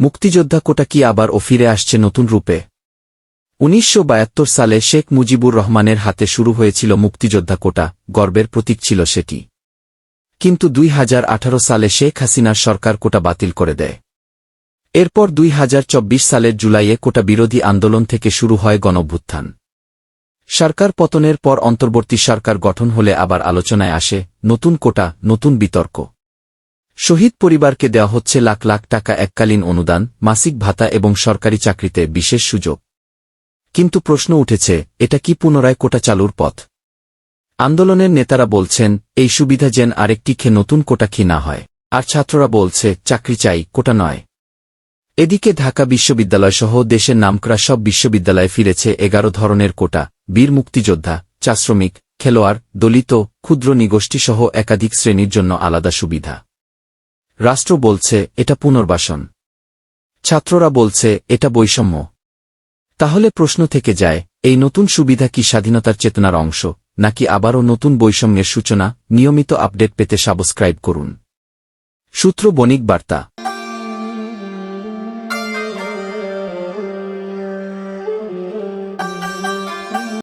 মুক্তিযোদ্ধা কোটা কি আবার ও ফিরে আসছে নতুন রূপে? উনিশশো সালে শেখ মুজিবুর রহমানের হাতে শুরু হয়েছিল মুক্তিযোদ্ধা কোটা, গর্বের প্রতীক ছিল সেটি। কিন্তু দুই হাজার আঠারো সালে শেখ হাসিনার সরকার কোটা বাতিল করে দেয়। এরপর দুই হাজার চব্বিশ সালের জুলাইয়ে কোটা বিরোধী আন্দোলন থেকে শুরু হয় গণভ্যুত্থান। সরকার পতনের পর অন্তর্বর্তী সরকার গঠন হলে আবার আলোচনায় আসে, নতুন কোটা, নতুন বিতর্ক। শহীদ পরিবারকে দেওয়া হচ্ছে লাখ লাখ টাকা এককালীন অনুদান, মাসিক ভাতা এবং সরকারি চাকরিতে বিশেষ সুযোগ। কিন্তু প্রশ্ন উঠেছে, এটা কি পুনরায় কোটা চালুর পথ? আন্দোলনের নেতারা বলছেন, এই সুবিধা যেন আরেকটি খে নতুন কোটা কি না হয়। আর ছাত্ররা বলছে, চাকরি চাই, কোটা নয়। এদিকে ঢাকা বিশ্ববিদ্যালয়সহ দেশের নামকরা সব বিশ্ববিদ্যালয়ে ফিরেছে এগারো ধরনের কোটা, বীর মুক্তিযোদ্ধা চা শ্রমিক খেলোয়াড়, দলিত, ক্ষুদ্র নিগোষ্ঠীসহ একাধিক শ্রেণির জন্য আলাদা সুবিধা। রাষ্ট্র বলছে, এটা পুনর্বাসন। ছাত্ররা বলছে, এটা বৈষম্য। তাহলে প্রশ্ন থেকে যায়, এই নতুন সুবিধা কি স্বাধীনতার চেতনার অংশ, নাকি আবারও নতুন বৈষম্যের সূচনা, নিয়মিত আপডেট পেতে সাবস্ক্রাইব করুন। সূত্র বণিক বার্তা।